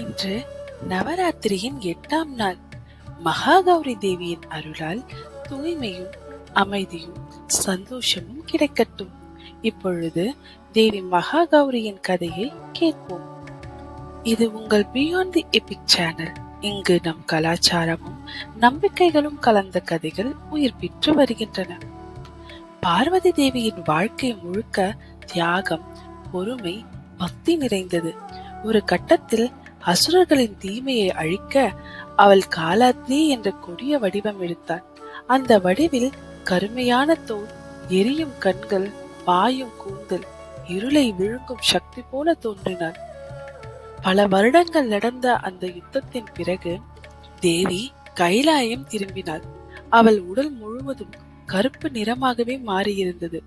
இன்று நவராத்திரியின் எட்டாம் நாள். மகாகௌரி தேவியின் அருளால் தூய்மையும் அமைதியும் சந்தோஷமும் கிடைக்கட்டும். இப்பொழுது தேவி மகாகௌரியின் கதையை கேட்போம். இது உங்கள் பியாண்ட் தி எபிக் சேனல் இங்கு நம் கலாச்சாரமும் நம்பிக்கைகளும் கலந்த கதைகள் உயிர் பெற்று வருகின்றன. பார்வதி தேவியின் வாழ்க்கை முழுக்க தியாகம் பொறுமை பக்தி நிறைந்தது. ஒரு கட்டத்தில் அசுரர்களின் தீமையை அழிக்க அவள் காலாத்னி என்ற கொடிய வடிவம் எடுத்தாள். அந்த வடிவில் கருமையான தோல் எரியும் கண்கள் பாயும் கூந்தல் இருளை விழுங்கும் சக்தி போல தோன்றினாள். பல வருடங்கள் நடந்த அந்த யுத்தத்தின் பிறகு தேவி கைலாயம் திரும்பினாள். அவள் உடல் முழுவதும் கருப்பு நிறமாகவே மாறியிருந்தது.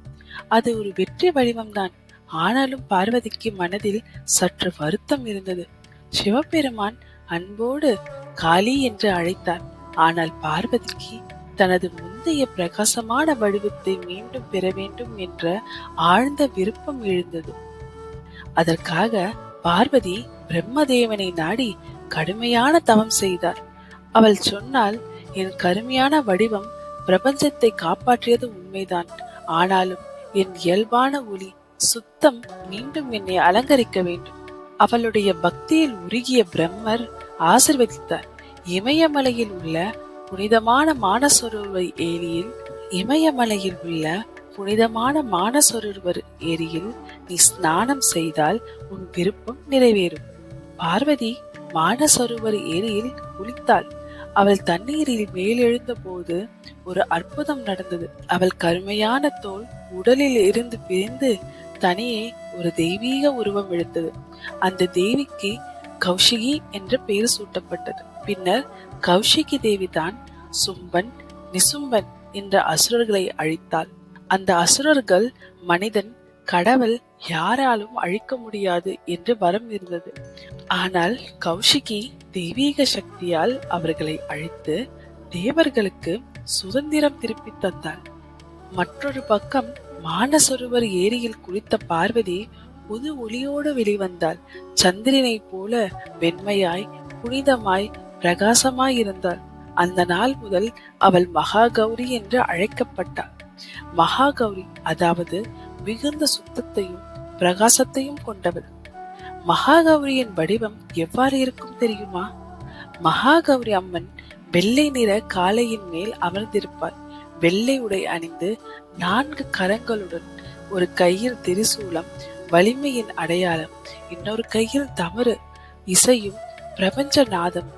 அது ஒரு வெற்றி வடிவம்தான். ஆனாலும் பார்வதிக்கு மனதில் சற்று வருத்தம் இருந்தது. சிவபெருமான் அன்போடு காளி என்று அழைத்தார். ஆனால் பார்வதிக்கு தனது முந்தைய பிரகாசமான வடிவத்தை மீண்டும் பெற வேண்டும் என்ற ஆழ்ந்த விருப்பம் எழுந்தது. அதற்காக பார்வதி பிரம்மதேவனை நாடி கடுமையான தவம் செய்தார். அவள் சொன்னால் என் கருமையான வடிவம் பிரபஞ்சத்தை காப்பாற்றியது உண்மைதான். ஆனாலும் என் இயல்பான ஒளி சுத்தம் மீண்டும் என்னை அலங்கரிக்க வேண்டும். அவளுடைய பக்தியில் உருகிய பிரம்மர் ஆசிர்வதித்தார். இமயமலையில் உள்ள புனிதமான மானசரோவர் ஏரியில் இமயமலையில் உள்ள புனிதமான மானசரோவர் ஏரியில் நீ ஸ்நானம் செய்தால் உன் விருப்பம் நிறைவேறும். பார்வதி மானசரோவர் ஏரியில் குளித்தாள். அவள் தண்ணீரில் மேலெழுந்த போது ஒரு அற்புதம் நடந்தது. அவள் கருமையான தோல் உடலில் இருந்து பிரிந்து தனியே ஒரு தெய்வீக உருவம் எடுத்தது. அந்த தேவிக்கு கௌஷிகி என்ற பெயர் சூட்டப்பட்டது. பின்னர் கௌஷிகி தேவி தான் சும்பன் நிசும்பன் என்ற அசுரர்களை அழித்தாள். அந்த அசுரர்கள் மனிதன் கடவுள் யாராலும் அழிக்க முடியாது என்று வரம் இருந்தது. ஆனால் கௌஷிகி தெய்வீக சக்தியால் அவர்களை அழித்து தேவர்களுக்கு சுதந்திரம் திருப்பி தந்தாள். மற்றொரு பக்கம் மானசொருவர் ஏரியில் குளித்த பார்வதி புது ஒளியோடு வெளிவந்தாள். சந்திரனை போல வெண்மையாய் புனிதமாய் பிரகாசமாய் இருந்தாள். அந்த நாள் முதல் அவள் மகாகௌரி என்று அழைக்கப்பட்டாள். மகாகௌரி அதாவது மிகுந்த சுத்தத்தையும் பிரகாசத்தையும் கொண்டவள். மகாகௌரியின் வடிவம் எவ்வாறு இருக்கும் தெரியுமா? மகாகௌரி அம்மன் வெள்ளை நிற காளையின் மேல் அமர்ந்திருப்பாள். வெள்ளை உடை அணிந்து நான்கு கரங்களுடன் ஒரு கையில் திரிசூலம் வலிமையின் அடையாளம். இன்னொரு கையில் தமறு இசையும் பிரபஞ்ச நாதம்.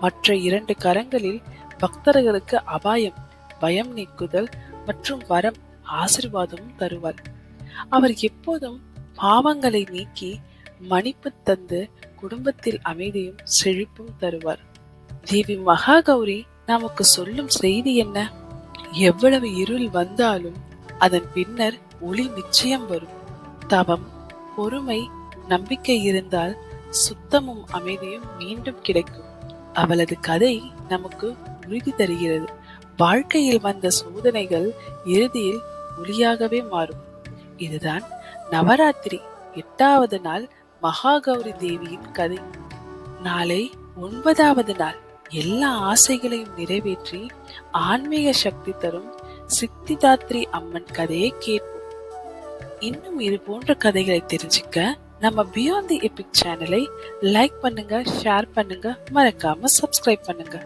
மற்ற இரண்டு கரங்களில் பக்தர்களுக்கு அபாயம் பயம் நீக்குதல் மற்றும் வரம் ஆசிர்வாதமும் தருவார். அவர் எப்போதும் பாவங்களை நீக்கி மன்னிப்பு தந்து குடும்பத்தில் அமைதியும் செழிப்பும் தருவார். தேவி மகாகௌரி நமக்கு சொல்லும் செய்தி என்ன? எவ்வளவு இருள் வந்தாலும் அதன் பின்னர் ஒளி நிச்சயம் வரும். தவம் பொறுமை நம்பிக்கை இருந்தால் சுத்தமும் அமைதியும் மீண்டும் கிடைக்கும். அவளது கதை நமக்கு உறுதி தருகிறது. வாழ்க்கையில் வந்த சோதனைகள் இறுதியில் ஒளியாகவே மாறும். இதுதான் நவராத்திரி எட்டாவது நாள் மகாகௌரி தேவியின் கதை. நாளை ஒன்பதாவது நாள். எல்லா ஆசைகளையும் நிறைவேற்றி ஆன்மீக சக்தி தரும் சித்திதாத்ரி அம்மன் கதையை கேட்போம். இன்னும் இது போன்ற கதைகளை தெரிஞ்சுக்க நம்ம பியாண்ட் தி எபிக் சேனலை லைக் பண்ணுங்க ஷேர் பண்ணுங்க மறக்காம சப்ஸ்கிரைப் பண்ணுங்க.